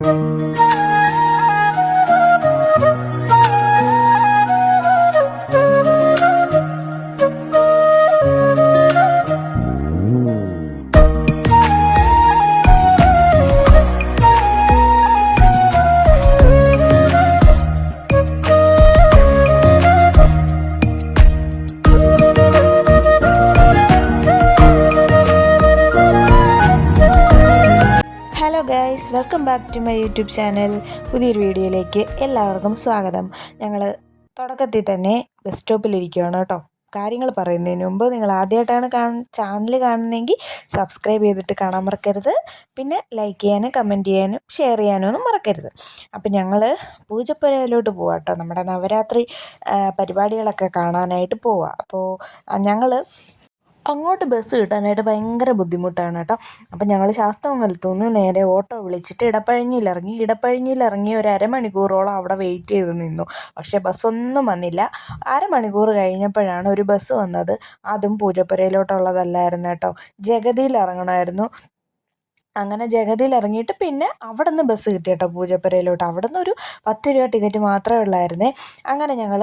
Música YouTube channel പുതിയൊരു വീഡിയോയിലേക്ക് എല്ലാവർക്കും സ്വാഗതം. ഞങ്ങൾ തുടക്കത്തിൽ തന്നെ ബസ് സ്റ്റോപ്പിലിരിക്കുകയാണ് കേട്ടോ. കാര്യങ്ങൾ പറയുന്നതിന് മുമ്പ് നിങ്ങൾ ആദ്യമായിട്ടാണ് കാണ ചാനൽ കാണുന്നതെങ്കിൽ സബ്സ്ക്രൈബ് ചെയ്തിട്ട് കാണാൻ മറക്കരുത്. പിന്നെ ലൈക്ക് ചെയ്യാനും കമന്റ് ചെയ്യാനും ഷെയർ ചെയ്യാനും ഒന്നും മറക്കരുത്. അപ്പം ഞങ്ങൾ പൂജപ്പുരയിലോട്ട് പോവാം കേട്ടോ. നമ്മുടെ നവരാത്രി പരിപാടികളൊക്കെ കാണാനായിട്ട് പോവാം. അപ്പോൾ ഞങ്ങൾ അങ്ങോട്ട് ബസ് കിട്ടാനായിട്ട് ഭയങ്കര ബുദ്ധിമുട്ടാണ് കേട്ടോ. അപ്പം ഞങ്ങൾ ശാസ്തമംഗലത്തു നിന്ന് നേരെ ഓട്ടോ വിളിച്ചിട്ട് ഇടപ്പഴഞ്ഞിൽ ഇറങ്ങി ഇടപ്പഴഞ്ഞിൽ ഇറങ്ങി ഒരു അരമണിക്കൂറോളം അവിടെ വെയിറ്റ് ചെയ്ത് നിന്നു. പക്ഷേ ബസ്സൊന്നും വന്നില്ല. അരമണിക്കൂർ കഴിഞ്ഞപ്പോഴാണ് ഒരു ബസ് വന്നത്. അതും പൂജപ്പുരയിലോട്ടുള്ളതല്ലായിരുന്നു കേട്ടോ. ജഗതിയിൽ ഇറങ്ങണമായിരുന്നു. അങ്ങനെ ജഗതിയിൽ ഇറങ്ങിയിട്ട് പിന്നെ അവിടെ നിന്ന് ബസ് കിട്ടി കേട്ടോ പൂജപ്പുരയിലോട്ട്. അവിടെ നിന്ന് ഒരു പത്ത് രൂപ ടിക്കറ്റ് മാത്രമേ ഉള്ളായിരുന്നേ. അങ്ങനെ ഞങ്ങൾ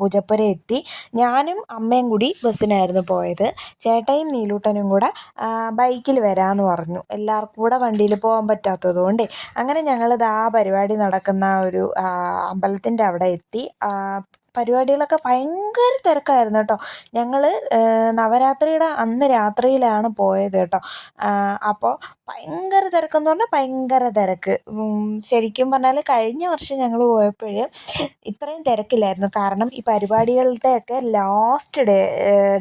പൂജപ്പുര എത്തി. ഞാനും അമ്മയും കൂടി ബസ്സിനായിരുന്നു പോയത്. ചേട്ടയും നീലൂട്ടനും കൂടെ ബൈക്കിൽ വരാമെന്ന് പറഞ്ഞു. എല്ലാവർക്കും കൂടെ വണ്ടിയിൽ പോകാൻ പറ്റാത്തതുകൊണ്ടേ അങ്ങനെ ഞങ്ങളിത് ആ പരിപാടി നടക്കുന്ന ഒരു അമ്പലത്തിന്റെ അവിടെ എത്തി. പരിപാടികളൊക്കെ ഭയങ്കര തിരക്കായിരുന്നു കേട്ടോ. ഞങ്ങൾ നവരാത്രിയുടെ അന്ന് രാത്രിയിലാണ് പോയത് കേട്ടോ. അപ്പോൾ ഭയങ്കര തിരക്കെന്ന് പറഞ്ഞാൽ ഭയങ്കര തിരക്ക്. ശരിക്കും പറഞ്ഞാൽ കഴിഞ്ഞ വർഷം ഞങ്ങൾ പോയപ്പോൾ ഇത്രയും തിരക്കില്ലായിരുന്നു. കാരണം ഈ പരിപാടികളുടെയൊക്കെ ലാസ്റ്റ് ഡേ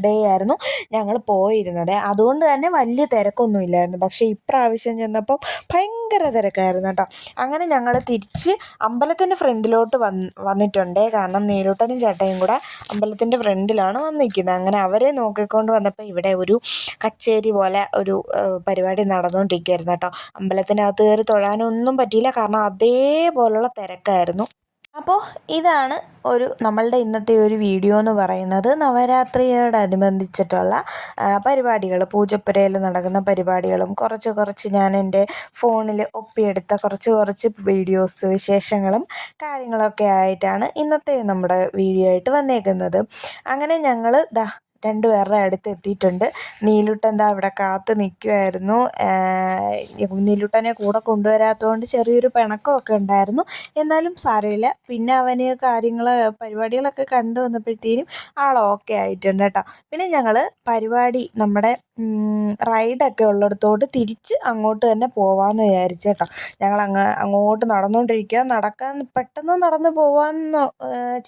ഡേ ആയിരുന്നു ഞങ്ങൾ പോയിരുന്നത്. അതുകൊണ്ട് തന്നെ വലിയ തിരക്കൊന്നും ഇല്ലായിരുന്നു. പക്ഷേ ഇപ്രാവശ്യം ചെന്നപ്പം ഭയങ്കര തിരക്കായിരുന്നു കേട്ടോ. അങ്ങനെ ഞങ്ങൾ തിരിച്ച് അമ്പലത്തിന്റെ ഫ്രണ്ടിലോട്ട് വന്ന് വന്നിട്ടുണ്ട്. കാരണം നീലൂട്ടനും ചേട്ടയും കൂടെ അമ്പലത്തിന്റെ ഫ്രണ്ടിലാണ് വന്നിരിക്കുന്നത്. അങ്ങനെ അവരെ നോക്കിക്കൊണ്ട് വന്നപ്പോൾ ഇവിടെ ഒരു കച്ചേരി പോലെ ഒരു പരിപാടി നടന്നുകൊണ്ടിരിക്കുകയായിരുന്നു കേട്ടോ. അമ്പലത്തിനകത്ത് കയറി തൊഴാനൊന്നും പറ്റിയില്ല. കാരണം അതേപോലുള്ള തിരക്കായിരുന്നു. അപ്പോൾ ഇതാണ് ഒരു നമ്മളുടെ ഇന്നത്തെ ഒരു വീഡിയോ എന്ന് പറയുന്നത്. നവരാത്രിയോടനുബന്ധിച്ചിട്ടുള്ള പരിപാടികൾ. പൂജപ്പുരയിൽ നടക്കുന്ന പരിപാടികളും കുറച്ച് കുറച്ച് ഞാൻ എന്റെ ഫോണിൽ ഒപ്പിയെടുത്ത കുറച്ച് കുറച്ച് വീഡിയോസ് വിശേഷങ്ങളും കാര്യങ്ങളൊക്കെ ആയിട്ടാണ് ഇന്നത്തെ നമ്മുടെ വീഡിയോ ആയിട്ട് വന്നേക്കുന്നത്. അങ്ങനെ ഞങ്ങൾ ദാ രണ്ടുപേരുടെ അടുത്ത് എത്തിയിട്ടുണ്ട്. നീലുട്ടൻ എന്താ ഇവിടെ കാത്ത് നിൽക്കുമായിരുന്നു നീലുട്ടനെ കൂടെ കൊണ്ടുവരാത്തതുകൊണ്ട് ചെറിയൊരു പിണക്കമൊക്കെ ഉണ്ടായിരുന്നു. എന്നാലും സാരമില്ല. പിന്നെ അവന് കാര്യങ്ങൾ പരിപാടികളൊക്കെ കണ്ടു വന്നപ്പോഴത്തേനും ആൾ ഓക്കെ ആയിട്ടുണ്ട് കേട്ടോ. പിന്നെ ഞങ്ങൾ പരിപാടി നമ്മുടെ റൈഡൊക്കെ ഉള്ളിടത്തോട്ട് തിരിച്ച് അങ്ങോട്ട് തന്നെ പോവാമെന്ന് വിചാരിച്ചു കേട്ടോ. ഞങ്ങൾ അങ്ങ് അങ്ങോട്ട് നടന്നുകൊണ്ടിരിക്കുക നടക്കാൻ പെട്ടെന്ന് നടന്നു പോവാമെന്ന്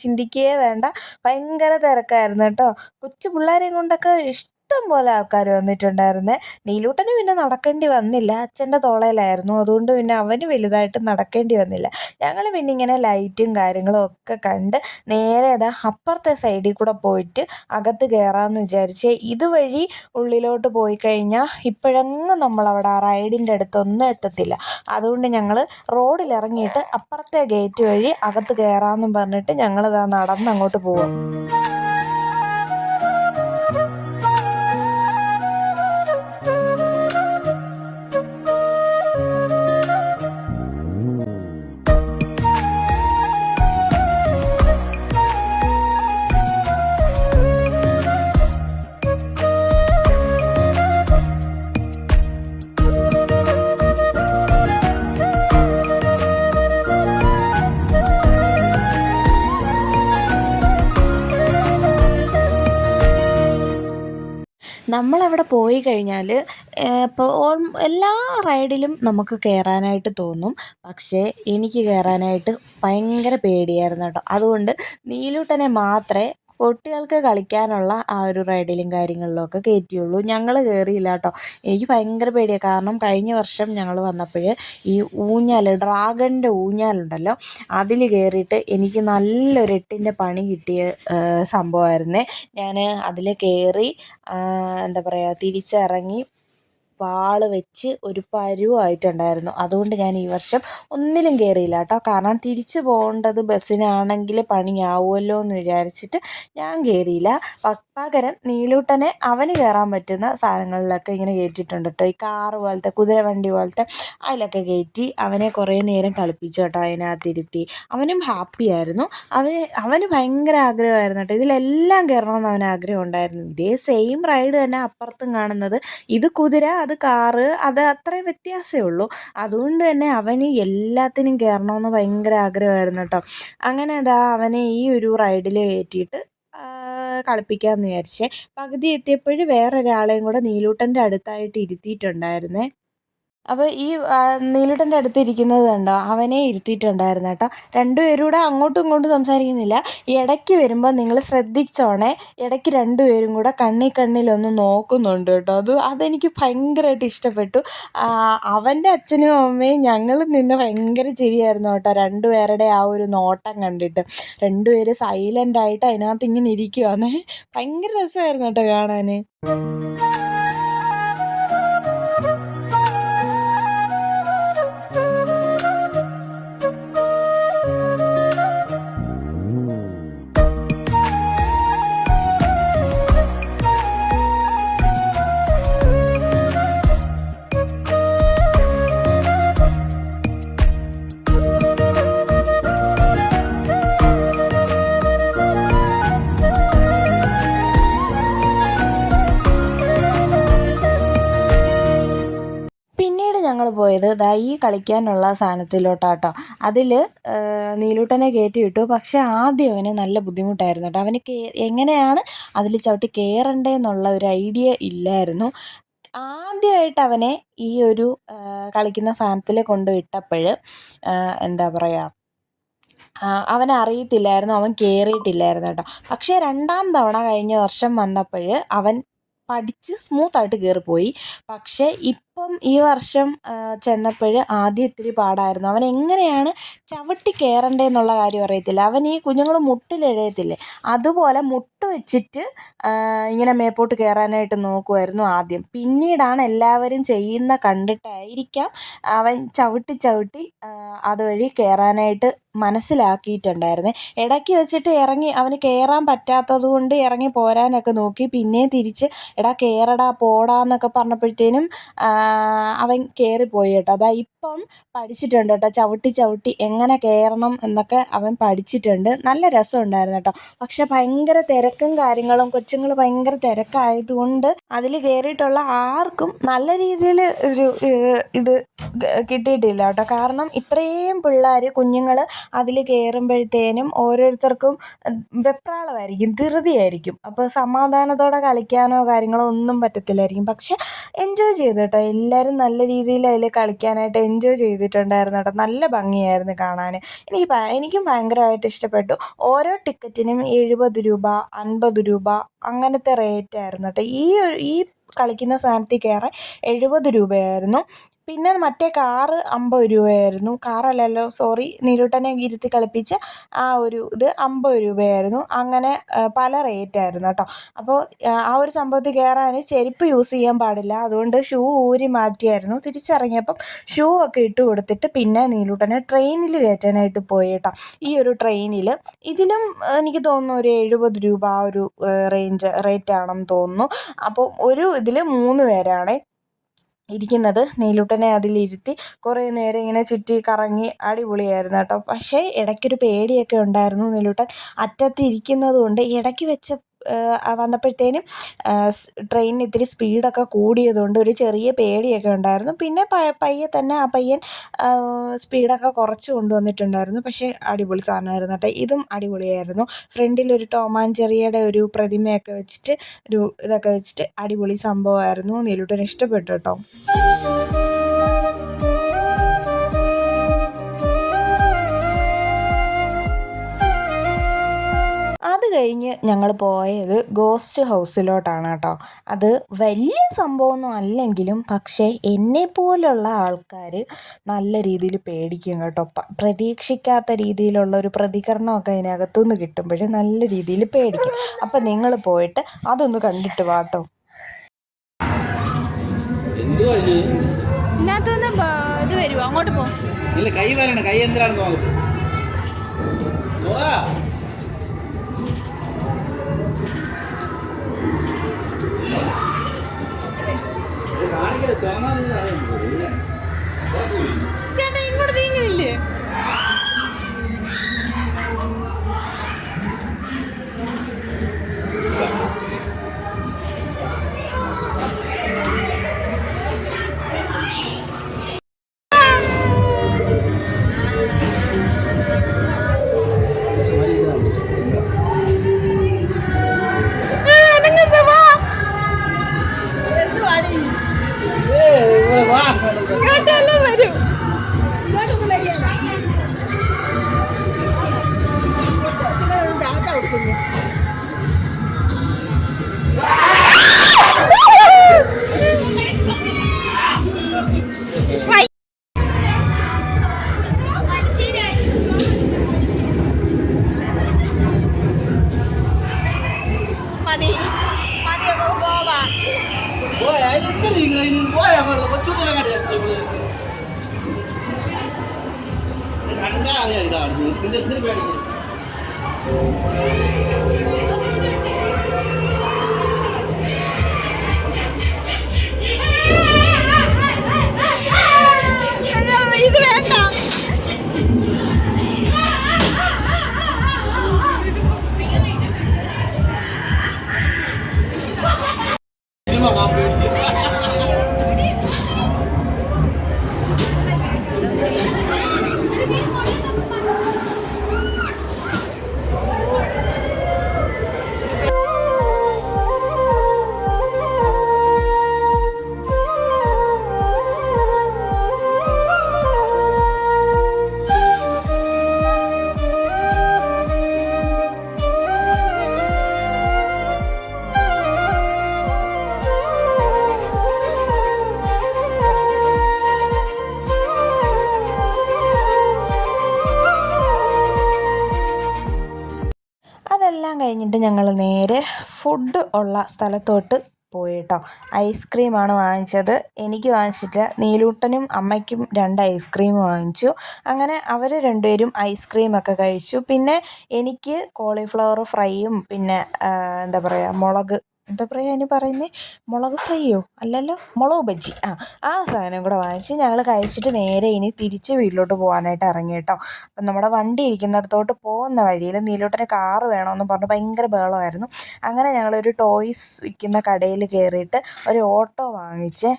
ചിന്തിക്കുകയേ വേണ്ട. ഭയങ്കര തിരക്കായിരുന്നു കേട്ടോ. കൊച്ചു പിള്ളേരെയും കൊണ്ടൊക്കെ ഇഷ്ടം പോലെ ആൾക്കാർ വന്നിട്ടുണ്ടായിരുന്നേ. നീലൂട്ടന് പിന്നെ നടക്കേണ്ടി വന്നില്ല. അച്ഛന്റെ തോളയിലായിരുന്നു അതുകൊണ്ട് പിന്നെ അവന് വലുതായിട്ട് നടക്കേണ്ടി വന്നില്ല. ഞങ്ങൾ പിന്നെ ഇങ്ങനെ ലൈറ്റും കാര്യങ്ങളും ഒക്കെ കണ്ട് നേരെ അതാ അപ്പുറത്തെ സൈഡിൽ കൂടെ പോയിട്ട് അകത്ത് കയറാമെന്ന് വിചാരിച്ച് ഇതുവഴി ഉള്ളിലോട്ട് പോയി കഴിഞ്ഞാൽ ഇപ്പോഴെങ്ങും നമ്മളവിടെ ആ റൈഡിന്റെ അടുത്തൊന്നും എത്തത്തില്ല. അതുകൊണ്ട് ഞങ്ങൾ റോഡിൽ ഇറങ്ങിയിട്ട് അപ്പുറത്തെ ഗേറ്റ് വഴി അകത്ത് കയറാമെന്നും പറഞ്ഞിട്ട് ഞങ്ങളിതാ നടന്ന് അങ്ങോട്ട് പോവാം. നമ്മളവിടെ പോയി കഴിഞ്ഞാൽ ഇപ്പോൾ എല്ലാ റൈഡിലും നമുക്ക് കയറാനായിട്ട് തോന്നും. പക്ഷേ എനിക്ക് കയറാനായിട്ട് ഭയങ്കര പേടിയായിരുന്നു കേട്ടോ. അതുകൊണ്ട് നീലൂട്ടനെ മാത്രമേ കുട്ടികൾക്ക് കളിക്കാനുള്ള ആ ഒരു റൈഡിലും കാര്യങ്ങളിലും ഒക്കെ കയറ്റിയുള്ളൂ ഞങ്ങൾ കയറിയില്ല കേട്ടോ. എനിക്ക് ഭയങ്കര പേടിയാണ് കാരണം കഴിഞ്ഞ വർഷം ഞങ്ങൾ വന്നപ്പോൾ ഈ ഊഞ്ഞാൽ ഡ്രാഗണിന്റെ ഊഞ്ഞാലുണ്ടല്ലോ അതിൽ കയറിയിട്ട് എനിക്ക് നല്ലൊരു എട്ടിന്റെ പണി കിട്ടിയ സംഭവമായിരുന്നേ. ഞാൻ അതിൽ കയറി എന്താ പറയുക തിരിച്ചിറങ്ങി വാൾ വെച്ച് ഒരു പരുവായിട്ടുണ്ടായിരുന്നു. അതുകൊണ്ട് ഞാൻ ഈ വർഷം ഒന്നിലും കയറിയില്ല കേട്ടോ. കാരണം തിരിച്ചു പോകേണ്ടത് ബസ്സിനാണെങ്കിൽ പണിയാവുമല്ലോ എന്ന് വിചാരിച്ചിട്ട് ഞാൻ കയറിയില്ല പകരം നീലൂട്ടനെ അവന് കയറാൻ പറ്റുന്ന സാധനങ്ങളിലൊക്കെ ഇങ്ങനെ കയറ്റിയിട്ടുണ്ട് കേട്ടോ. ഈ കാറ് പോലത്തെ കുതിരവണ്ടി പോലത്തെ അതിലൊക്കെ കയറ്റി അവനെ കുറേ നേരം കളിപ്പിച്ചു കേട്ടോ അതിനകത്തിരുത്തി. അവനും ഹാപ്പി ആയിരുന്നു. അവന് അവന് ഭയങ്കര ആഗ്രഹമായിരുന്നു കേട്ടോ. ഇതിലെല്ലാം കയറണമെന്ന് അവന് ആഗ്രഹം ഉണ്ടായിരുന്നു. ഇതേ സെയിം റൈഡ് തന്നെ അപ്പുറത്തും കാണുന്നത്. ഇത് കുതിര അത് കാറ് അത് അത്രയും വ്യത്യാസമേ ഉള്ളൂ. അതുകൊണ്ട് തന്നെ അവന് എല്ലാത്തിനും കയറണമെന്ന് ഭയങ്കര ആഗ്രഹമായിരുന്നു കേട്ടോ. അങ്ങനെ അതാ അവനെ ഈ ഒരു റൈഡിൽ കയറ്റിയിട്ട് കളിപ്പിക്കാമെന്ന് വിചാരിച്ചേ. പകുതി എത്തിയപ്പോൾ വേറൊരാളെയും കൂടെ നീലൂട്ടന്റെ അടുത്തായിട്ട് ഇരുത്തിയിട്ടുണ്ടായിരുന്നേ. അപ്പോൾ ഈ നീലുട്ടന്റെ അടുത്ത് ഇരിക്കുന്നത് കണ്ടോ? അവനെ ഇരുത്തിയിട്ടുണ്ടായിരുന്നു കേട്ടോ. രണ്ടുപേരും കൂടെ അങ്ങോട്ടും ഇങ്ങോട്ടും സംസാരിക്കുന്നില്ല. ഇടയ്ക്ക് വരുമ്പോൾ നിങ്ങൾ ശ്രദ്ധിച്ചോണേ ഇടയ്ക്ക് രണ്ടുപേരും കൂടെ കണ്ണി കണ്ണിലൊന്ന് നോക്കുന്നുണ്ട് കേട്ടോ. അത് അതെനിക്ക് ഭയങ്കരമായിട്ട് ഇഷ്ടപ്പെട്ടു. അവന്റെ അച്ഛനും അമ്മയും ഞങ്ങൾ നിന്ന് ഭയങ്കര ചിരിയായിരുന്നു കേട്ടോ. രണ്ടുപേരുടെ ആ ഒരു നോട്ടം കണ്ടിട്ട്. രണ്ടുപേര് സൈലന്റ് ആയിട്ട് അതിനകത്ത് ഇങ്ങനെ ഇരിക്കുവാന്നേ. ഭയങ്കര രസമായിരുന്നു കേട്ടോ കാണാൻ പോയത് ദാ ഈ കളിക്കാനുള്ള സാധനത്തിലോട്ടാട്ടോ. അതിൽ നീലൂട്ടനെ കയറ്റി വിട്ടു. പക്ഷേ ആദ്യം അവന് നല്ല ബുദ്ധിമുട്ടായിരുന്നു കേട്ടോ. അവന് കേ എങ്ങനെയാണ് അതിൽ ചവിട്ടി കയറണ്ടേന്നുള്ള ഒരു ഐഡിയ ഇല്ലായിരുന്നു. ആദ്യമായിട്ട് അവനെ ഈ ഒരു കളിക്കുന്ന സാധനത്തിൽ കൊണ്ട് കൊണ്ടുവിട്ടപ്പോൾ എന്താ പറയുക അവനറിയത്തില്ലായിരുന്നു അവൻ കയറിയിട്ടില്ലായിരുന്നു കേട്ടോ. പക്ഷേ രണ്ടാം തവണ കഴിഞ്ഞ വർഷം വന്നപ്പോൾ അവൻ പഠിച്ച് സ്മൂത്തായിട്ട് കയറിപ്പോയി പക്ഷേ ഇപ്പം ഈ വർഷം ചെന്നപ്പോൾ ആദ്യം ഇത്തിരി പാടായിരുന്നു. അവൻ എങ്ങനെയാണ് ചവിട്ടി കയറേണ്ടതെന്നുള്ള കാര്യം അറിയത്തില്ല. അവൻ ഈ കുഞ്ഞുങ്ങൾ മുട്ടിലെഴയത്തില്ലേ അതുപോലെ മുട്ട് വെച്ചിട്ട് ഇങ്ങനെ മേപ്പോട്ട് കയറാനായിട്ട് നോക്കുമായിരുന്നു ആദ്യം. പിന്നീടാണ് എല്ലാവരും ചെയ്യുന്ന കണ്ടിട്ടായിരിക്കാം അവൻ ചവിട്ടി ചവിട്ടി അതുവഴി കയറാനായിട്ട് മനസ്സിലാക്കിയിട്ടുണ്ടായിരുന്നേ. ഇടയ്ക്ക് വെച്ചിട്ട് ഇറങ്ങി അവന് കയറാൻ പറ്റാത്തത് കൊണ്ട് ഇറങ്ങി പോരാനൊക്കെ നോക്കി. പിന്നെ തിരിച്ച് എടാ കയറടാ പോടാ എന്നൊക്കെ പറഞ്ഞപ്പോഴത്തേനും അവൻ കയറിപ്പോയി കേട്ടോ. അതാ ഇപ്പം പഠിച്ചിട്ടുണ്ട് കേട്ടോ. ചവിട്ടി ചവിട്ടി എങ്ങനെ കയറണം എന്നൊക്കെ അവൻ പഠിച്ചിട്ടുണ്ട്. നല്ല രസമുണ്ടായിരുന്നു കേട്ടോ. പക്ഷെ ഭയങ്കര തിരക്കും കാര്യങ്ങളും കൊച്ചുങ്ങൾ ഭയങ്കര തിരക്കായതുകൊണ്ട് അതിൽ കയറിയിട്ടുള്ള ആർക്കും നല്ല രീതിയിൽ ഒരു ഇത് കിട്ടിയിട്ടില്ല കേട്ടോ. കാരണം ഇത്രയും പിള്ളേർ കുഞ്ഞുങ്ങൾ അതിൽ കയറുമ്പോഴത്തേനും ഓരോരുത്തർക്കും വെപ്രാളമായിരിക്കും ധൃതിയായിരിക്കും. അപ്പോൾ സമാധാനത്തോടെ കളിക്കാനോ കാര്യങ്ങളോ ഒന്നും പറ്റത്തില്ലായിരിക്കും. പക്ഷെ എൻജോയ് ചെയ്തു കേട്ടോ. എല്ലാവരും നല്ല രീതിയിൽ അതിൽ കളിക്കാനായിട്ട് എൻജോയ് ചെയ്തിട്ടുണ്ടായിരുന്നു കേട്ടോ. നല്ല ഭംഗിയായിരുന്നു കാണാൻ എനിക്ക് എനിക്കും ഭയങ്കരമായിട്ട് ഇഷ്ടപ്പെട്ടു. ഓരോ ടിക്കറ്റിനും എഴുപത് രൂപ അൻപത് രൂപ അങ്ങനത്തെ റേറ്റായിരുന്നു കേട്ടോ. ഈ ഈ കളിക്കുന്ന സാധനത്തിൽ കയറാൻ എഴുപത് രൂപയായിരുന്നു. പിന്നെ മറ്റേ കാറ് അമ്പത് രൂപയായിരുന്നു. കാറല്ലല്ലോ സോറി നീലൂട്ടനെ ഇരുത്തി കളിപ്പിച്ച ആ ഒരു ഇത് അമ്പത് രൂപയായിരുന്നു. അങ്ങനെ പല റേറ്റായിരുന്നു കേട്ടോ. അപ്പോൾ ആ ഒരു സംഭവത്തിൽ കയറാൻ ചെരുപ്പ് യൂസ് ചെയ്യാൻ പാടില്ല. അതുകൊണ്ട് ഷൂ ഊരി മാറ്റിയായിരുന്നു. തിരിച്ചിറങ്ങിയപ്പം ഷൂ ഒക്കെ ഇട്ട് കൊടുത്തിട്ട് പിന്നെ നീലൂട്ടനെ ട്രെയിനിൽ കയറ്റാനായിട്ട് പോയി കേട്ടോ. ഈ ഒരു ട്രെയിനിൽ ഇതിലും എനിക്ക് തോന്നുന്നു ഒരു എഴുപത് രൂപ ആ ഒരു റേഞ്ച് റേറ്റാണെന്ന് തോന്നുന്നു. അപ്പോൾ ഒരു ഇതിൽ മൂന്ന് പേരാണ്. ഇരിക്കുന്നത്. നീലൂട്ടനെ അതിലിരുത്തി കുറേ നേരം ഇങ്ങനെ ചുറ്റി കറങ്ങി അടിപൊളിയായിരുന്നു കേട്ടോ. പക്ഷേ ഇടയ്ക്കൊരു പേടിയൊക്കെ ഉണ്ടായിരുന്നു നീലൂട്ടൻ. അറ്റത്ത് ഇരിക്കുന്നത് കൊണ്ട് ഇടയ്ക്ക് വെച്ച് വന്നപ്പോഴത്തേനും ട്രെയിനിന് ഇത്തിരി സ്പീഡൊക്കെ കൂടിയതുകൊണ്ട് ഒരു ചെറിയ പേടിയൊക്കെ ഉണ്ടായിരുന്നു. പിന്നെ പയ്യെ തന്നെ ആ പയ്യൻ സ്പീഡൊക്കെ കുറച്ച് കൊണ്ടുവന്നിട്ടുണ്ടായിരുന്നു. പക്ഷേ അടിപൊളി സാധനമായിരുന്നു കേട്ടോ. ഇതും അടിപൊളിയായിരുന്നു. ഫ്രണ്ടിൽ ഒരു ടോമാൻ ചെറിയയുടെ ഒരു പ്രതിമയൊക്കെ വെച്ചിട്ട് ഒരു ഇതൊക്കെ വെച്ചിട്ട് അടിപൊളി സംഭവമായിരുന്നു. നീലൂട്ടൻ ഇഷ്ടപ്പെട്ടു കേട്ടോ. കഴിഞ്ഞ് ഞങ്ങൾ പോയത് ഗോസ്റ്റ് ഹൗസിലോട്ടാണ് കേട്ടോ അത് വലിയ സംഭവമൊന്നും അല്ലെങ്കിലും പക്ഷേ എന്നെപ്പോലുള്ള ആൾക്കാർ നല്ല രീതിയിൽ പേടിക്കും കേട്ടോ. പ്രതീക്ഷിക്കാത്ത രീതിയിലുള്ള ഒരു പ്രതികരണമൊക്കെ അതിനകത്തുനിന്ന് കിട്ടുമ്പോഴേ നല്ല രീതിയിൽ പേടിക്കും. അപ്പം നിങ്ങൾ പോയിട്ട് അതൊന്ന് കണ്ടിട്ട് വാട്ടോ ഇതിനകത്തുനിന്ന് ഇത് വരുമോ അങ്ങോട്ട് പോ. ഇല്ല കൈ വരണം കൈ എന്തിനാണെന്ന് നോക്കട്ടെ ചേട്ടാ ഇങ്ങോട്ട് നീങ്ങുന്നില്ലേ? ഞങ്ങൾ നേരെ ഫുഡ് ഉള്ള സ്ഥലത്തോട്ട് പോയി കേട്ടോ ഐസ്ക്രീമാണ് വാങ്ങിച്ചത്. എനിക്ക് വാങ്ങിച്ചിട്ട് നീലൂട്ടനും അമ്മയ്ക്കും രണ്ട് ഐസ്ക്രീം വാങ്ങിച്ചു. അങ്ങനെ അവർ രണ്ടുപേരും ഐസ്ക്രീമൊക്കെ കഴിച്ചു. പിന്നെ എനിക്ക് കോളിഫ്ലവർ ഫ്രൈയും പിന്നെ എന്താ പറയുക മുളക് എന്താ പറയുക അതിന് പറയുന്നത് മുളക് ഫ്രൈയോ? അല്ലല്ലോ? മുളക് ബജ്ജി. ആ ആ സാധനം കൂടെ വാങ്ങിച്ച് ഞങ്ങൾ കഴിച്ചിട്ട് നേരെ ഇനി തിരിച്ച് വീട്ടിലോട്ട് പോകാനായിട്ട് ഇറങ്ങി കേട്ടോ. അപ്പം നമ്മുടെ വണ്ടി ഇരിക്കുന്നിടത്തോട്ട് പോകുന്ന വഴിയിൽ നീലോട്ടന് കാറ് വേണമെന്ന് പറഞ്ഞ് ഭയങ്കര ബഹളമായിരുന്നു. അങ്ങനെ ഞങ്ങളൊരു ടോയ്സ് വിൽക്കുന്ന കടയിൽ കയറിയിട്ട് ഒരു ഓട്ടോ വാങ്ങിച്ച്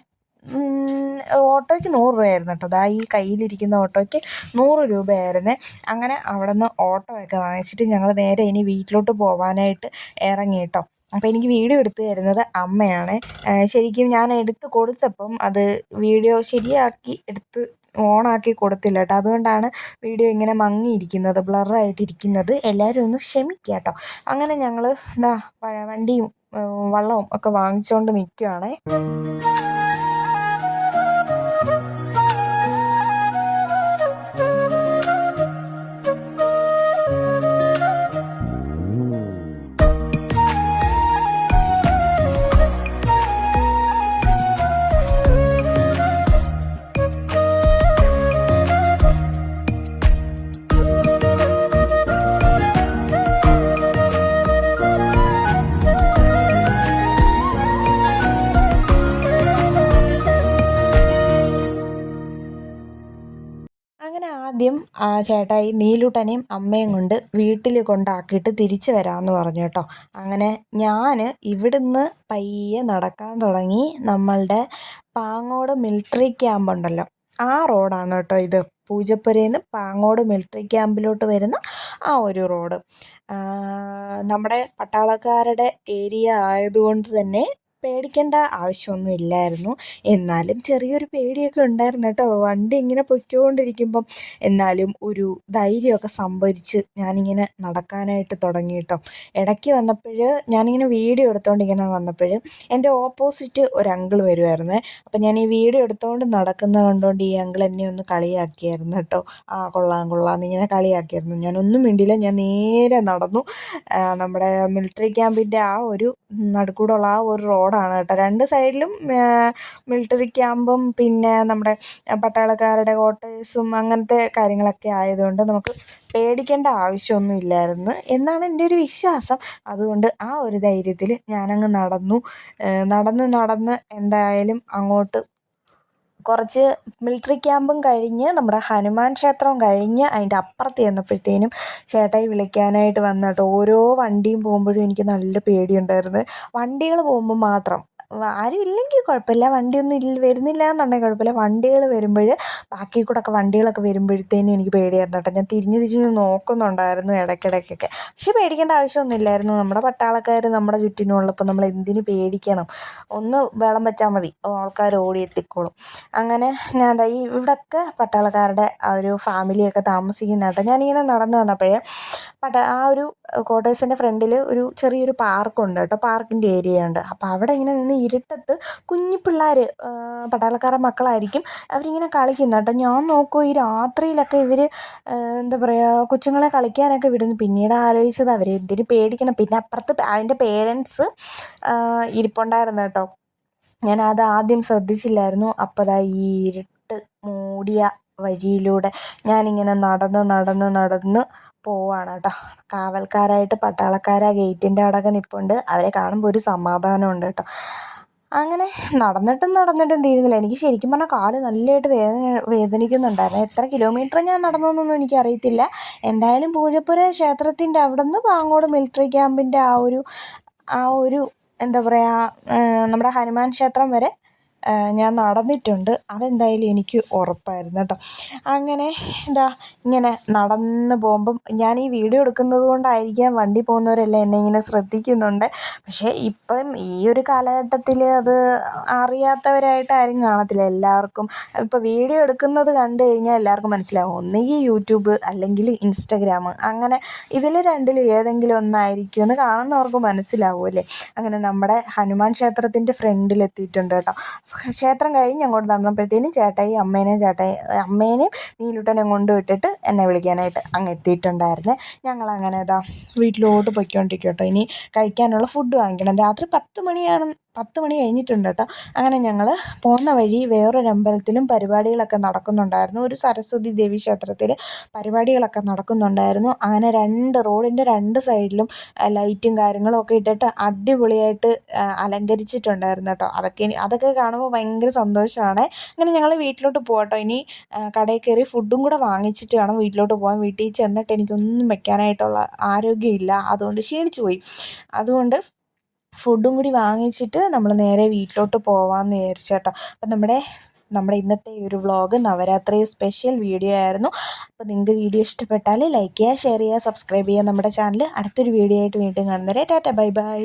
ഓട്ടോയ്ക്ക് നൂറ് രൂപയായിരുന്നു കേട്ടോ. ദാ ഈ കയ്യിലിരിക്കുന്ന ഓട്ടോയ്ക്ക് നൂറ് രൂപയായിരുന്നേ. അങ്ങനെ അവിടെ നിന്ന് ഓട്ടോ ഒക്കെ വാങ്ങിച്ചിട്ട് ഞങ്ങൾ നേരെ ഇനി വീട്ടിലോട്ട് പോകാനായിട്ട് ഇറങ്ങി കേട്ടോ. അപ്പോൾ എനിക്ക് വീഡിയോ എടുത്തു തരുന്നത് അമ്മയാണ്. ശരിക്കും ഞാൻ എടുത്തു കൊടുത്തപ്പം അത് വീഡിയോ ശരിയാക്കി എടുത്ത് ഓണാക്കി കൊടുത്തില്ല കേട്ടോ. അതുകൊണ്ടാണ് വീഡിയോ ഇങ്ങനെ മങ്ങിയിരിക്കുന്നത് ബ്ലറായിട്ടിരിക്കുന്നത് എല്ലാവരും ഒന്ന് ക്ഷമിക്കുക കേട്ടോ. അങ്ങനെ ഞങ്ങൾ എന്താ വണ്ടിയും വള്ളവും ഒക്കെ വാങ്ങിച്ചുകൊണ്ട് നിൽക്കുകയാണേ ചേട്ടായി നീലുട്ടനെയും അമ്മയും കൊണ്ട് വീട്ടിൽ കൊണ്ടാക്കിയിട്ട് തിരിച്ചു വരാമെന്ന് പറഞ്ഞു കേട്ടോ. അങ്ങനെ ഞാൻ ഇവിടുന്ന് പയ്യെ നടക്കാൻ തുടങ്ങി. നമ്മളുടെ പാങ്ങോട് മിലിറ്ററി ക്യാമ്പ് ഉണ്ടല്ലോ. ആ റോഡാണ് കേട്ടോ ഇത്. പൂജപ്പുരയിൽ നിന്ന് പാങ്ങോട് മിലിറ്ററി ക്യാമ്പിലോട്ട് വരുന്ന ആ ഒരു റോഡ്. നമ്മുടെ പട്ടാളക്കാരുടെ ഏരിയ ആയതുകൊണ്ട് തന്നെ പേടിക്കേണ്ട ആവശ്യമൊന്നും ഇല്ലായിരുന്നു. എന്നാലും ചെറിയൊരു പേടിയൊക്കെ ഉണ്ടായിരുന്നു കേട്ടോ. വണ്ടി ഇങ്ങനെ പൊയ്ക്കൊണ്ടിരിക്കുമ്പം എന്നാലും ഒരു ധൈര്യമൊക്കെ സംഭരിച്ച് ഞാനിങ്ങനെ നടക്കാനായിട്ട് തുടങ്ങി കേട്ടോ. ഇടയ്ക്ക് വന്നപ്പോൾ ഞാനിങ്ങനെ വീഡിയോ എടുത്തുകൊണ്ട് ഇങ്ങനെ വന്നപ്പോൾ എന്റെ ഓപ്പോസിറ്റ് ഒരു അങ്കിൾ വരുമായിരുന്നേ അപ്പം ഞാൻ ഈ വീഡിയോ എടുത്തുകൊണ്ട് നടക്കുന്ന കണ്ടുകൊണ്ട് ഈ അങ്കിൾ എന്നെ ഒന്ന് കളിയാക്കിയായിരുന്നു കേട്ടോ. ആ കൊള്ളാം കൊള്ളാം ഇങ്ങനെ കളിയാക്കിയായിരുന്നു. ഞാനൊന്നും മിണ്ടിയില്ല. ഞാൻ നേരെ നടന്നു. നമ്മുടെ മിലിറ്ററി ക്യാമ്പിന്റെ ആ ഒരു നടുക്കൂടുള്ള ആ ഒരു റോഡാണ് കേട്ടോ. രണ്ട് സൈഡിലും മിലിറ്ററി ക്യാമ്പും പിന്നെ നമ്മുടെ പട്ടാളക്കാരുടെ ക്വാർട്ടേഴ്സും അങ്ങനത്തെ കാര്യങ്ങളൊക്കെ ആയതുകൊണ്ട് നമുക്ക് പേടിക്കേണ്ട ആവശ്യമൊന്നും ഇല്ലായിരുന്നു. എന്നാണ് എന്റെ ഒരു വിശ്വാസം. അതുകൊണ്ട് ആ ഒരു ധൈര്യത്തിൽ ഞാനങ്ങ് നടന്നു. നടന്ന് നടന്ന് എന്തായാലും അങ്ങോട്ട് കുറച്ച് മിലിറ്ററി ക്യാമ്പും കഴിഞ്ഞ് നമ്മുടെ ഹനുമാൻ ക്ഷേത്രവും കഴിഞ്ഞ് അതിന്റെ അപ്പുറത്ത് ചെന്നപ്പോഴത്തേനും ചേട്ടായി വിളിക്കാനായിട്ട് വന്നിട്ട് ഓരോ വണ്ടിയും പോകുമ്പോഴും എനിക്ക് നല്ല പേടിയുണ്ടായിരുന്നു. വണ്ടികൾ പോകുമ്പോൾ മാത്രം ആരും ഇല്ലെങ്കിൽ കുഴപ്പമില്ല. വണ്ടിയൊന്നും ഇല്ല വരുന്നില്ല എന്നുണ്ടെങ്കിൽ കുഴപ്പമില്ല. വണ്ടികൾ വരുമ്പോൾ ബാക്കി കൂടെ ഒക്കെ വണ്ടികളൊക്കെ വരുമ്പോഴത്തേനും എനിക്ക് പേടിയായിരുന്നു കേട്ടോ. ഞാൻ തിരിഞ്ഞ് തിരിഞ്ഞ് നോക്കുന്നുണ്ടായിരുന്നു ഇടയ്ക്കിടയ്ക്കൊക്കെ. പക്ഷേ പേടിക്കേണ്ട ആവശ്യമൊന്നുമില്ലായിരുന്നു നമ്മുടെ പട്ടാളക്കാർ നമ്മുടെ ചുറ്റിനുള്ളപ്പോൾ നമ്മൾ എന്തിന് പേടിക്കണം? ഒന്ന് വെള്ളം വെച്ചാൽ മതി. ആൾക്കാർ ഓടി എത്തിക്കോളും. അങ്ങനെ ഞാൻ ദാ ഈ ഇവിടെയൊക്കെ പട്ടാളക്കാരുടെ ആ ഒരു ഫാമിലിയൊക്കെ താമസിക്കുന്ന കേട്ടോ. ഞാനിങ്ങനെ നടന്നു വന്നപ്പോഴേ പട്ട ആ ഒരു ക്വാർട്ടേഴ്സിന്റെ ഫ്രണ്ടിൽ ഒരു ചെറിയൊരു പാർക്കുണ്ട് കേട്ടോ. പാർക്കിന്റെ ഏരിയ ഉണ്ട്. അപ്പോൾ അവിടെ ഇങ്ങനെ നിന്ന് ഇരുട്ടത്ത് കുഞ്ഞു പിള്ളേർ പട്ടാളക്കാരുടെ മക്കളായിരിക്കും അവരിങ്ങനെ കളിക്കുന്നു കേട്ടോ. ഞാൻ നോക്കും ഈ രാത്രിയിലൊക്കെ ഇവർ എന്താ പറയുക കൊച്ചുങ്ങളെ കളിക്കാനൊക്കെ വിടുന്നു. പിന്നീട് ആലോചിച്ചത് അവർ എന്തിനു പേടിക്കണം? പിന്നെ അപ്പുറത്ത് അതിന്റെ പേരൻസ് ഇരിപ്പുണ്ടായിരുന്നു കേട്ടോ. അത് ആദ്യം ശ്രദ്ധിച്ചില്ലായിരുന്നു. അപ്പോൾ ഈ ഇരുട്ട് മൂടിയ വഴിയിലൂടെ ഞാനിങ്ങനെ നടന്ന് നടന്ന് നടന്ന് പോവാണ് കേട്ടോ കാവൽക്കാരായിട്ട് പട്ടാളക്കാർ ആ ഗേറ്റിന്റെ അവിടെയൊക്കെ നിപ്പുണ്ട്. അവരെ കാണുമ്പോൾ ഒരു സമാധാനമുണ്ട് കേട്ടോ. അങ്ങനെ നടന്നിട്ടും നടന്നിട്ടും തീരുന്നില്ല. എനിക്ക് ശരിക്കും പറഞ്ഞാൽ കാൽ നല്ലതായിട്ട് വേദന വേദനിക്കുന്നുണ്ടായിരുന്നു. എത്ര കിലോമീറ്റർ ഞാൻ നടന്നതെന്നൊന്നും എനിക്കറിയത്തില്ല. എന്തായാലും പൂജപ്പുര ക്ഷേത്രത്തിന്റെ അവിടെ നിന്ന് പാങ്ങോട് മിലിറ്ററി ക്യാമ്പിന്റെ ആ ഒരു ആ ഒരു എന്താ പറയുക നമ്മുടെ ഹനുമാൻ ക്ഷേത്രം വരെ ഞാൻ നടന്നിട്ടുണ്ട്. അതെന്തായാലും എനിക്ക് ഉറപ്പായിരുന്നു കേട്ടോ. അങ്ങനെ എന്താ ഇങ്ങനെ നടന്ന് പോകുമ്പം ഞാൻ ഈ വീഡിയോ എടുക്കുന്നത് കൊണ്ടായിരിക്കാം വണ്ടി പോകുന്നവരെല്ലാം എന്നെ ഇങ്ങനെ ശ്രദ്ധിക്കുന്നുണ്ട്. പക്ഷേ ഇപ്പം ഈ ഒരു കാലഘട്ടത്തിൽ അത് അറിയാത്തവരായിട്ട് ആരും കാണത്തില്ല. എല്ലാവർക്കും ഇപ്പോൾ വീഡിയോ എടുക്കുന്നത് കണ്ടു കഴിഞ്ഞാൽ എല്ലാവർക്കും മനസ്സിലാവും. ഒന്നുകിൽ യൂട്യൂബ് അല്ലെങ്കിൽ ഇൻസ്റ്റഗ്രാം. അങ്ങനെ ഇതിൽ രണ്ടിലും ഏതെങ്കിലും ഒന്നായിരിക്കും എന്ന് കാണുന്നവർക്ക് മനസ്സിലാവുമല്ലേ അങ്ങനെ നമ്മുടെ ഹനുമാൻ ക്ഷേത്രത്തിന്റെ ഫ്രണ്ടിലെത്തിയിട്ടുണ്ട് കേട്ടോ. ക്ഷേത്രം കഴിഞ്ഞ് അങ്ങോട്ട് നടന്നപ്പോഴത്തേനും ചേട്ടായി അമ്മേനെയും ചേട്ടായി അമ്മേനെയും നീലൂട്ടനെയും കൊണ്ട് വിട്ടിട്ട് എന്നെ വിളിക്കാനായിട്ട് അങ്ങ് എത്തിയിട്ടുണ്ടായിരുന്നേ. ഞങ്ങളങ്ങനെ ഇതാ വീട്ടിലോട്ട് പൊയ്ക്കൊണ്ടിരിക്കും കേട്ടോ ഇനി കഴിക്കാനുള്ള ഫുഡ് വാങ്ങിക്കണം. രാത്രി പത്ത് മണിയാണ് പത്ത് മണി കഴിഞ്ഞിട്ടുണ്ട് കേട്ടോ അങ്ങനെ ഞങ്ങൾ പോകുന്ന വഴി വേറൊരമ്പലത്തിലും പരിപാടികളൊക്കെ നടക്കുന്നുണ്ടായിരുന്നു. ഒരു സരസ്വതി ദേവി ക്ഷേത്രത്തിൽ പരിപാടികളൊക്കെ നടക്കുന്നുണ്ടായിരുന്നു. അങ്ങനെ രണ്ട് റോഡിന്റെ രണ്ട് സൈഡിലും ലൈറ്റും കാര്യങ്ങളും ഒക്കെ ഇട്ടിട്ട് അടിപൊളിയായിട്ട് അലങ്കരിച്ചിട്ടുണ്ടായിരുന്നു കേട്ടോ അതൊക്കെ അതൊക്കെ കാണുമ്പോൾ ഭയങ്കര സന്തോഷമാണ് അങ്ങനെ ഞങ്ങൾ വീട്ടിലോട്ട് പോകട്ടോ ഇനി കടയിൽ കയറി ഫുഡും കൂടെ വാങ്ങിച്ചിട്ട് വേണം വീട്ടിലോട്ട് പോകാൻ വീട്ടിൽ ചെന്നിട്ട് എനിക്കൊന്നും വെക്കാനായിട്ടുള്ള ആരോഗ്യമില്ല. അതുകൊണ്ട് ക്ഷീണിച്ചു പോയി. അതുകൊണ്ട് ഫുഡും കൂടി വാങ്ങിച്ചിട്ട് നമ്മൾ നേരെ വീട്ടിലോട്ട് പോകാമെന്ന് വിചാരിച്ചു കേട്ടോ. അപ്പം നമ്മുടെ നമ്മുടെ ഇന്നത്തെ ഒരു വ്ളോഗ് നവരാത്രി സ്പെഷ്യൽ വീഡിയോ ആയിരുന്നു. അപ്പോൾ നിങ്ങൾക്ക് വീഡിയോ ഇഷ്ടപ്പെട്ടാൽ ലൈക്ക് ചെയ്യുക ഷെയർ ചെയ്യുക സബ്സ്ക്രൈബ് ചെയ്യുക നമ്മുടെ ചാനൽ അടുത്തൊരു വീഡിയോ ആയിട്ട് വീണ്ടും കാണുന്നവരെ ടാറ്റ ബൈ ബൈ.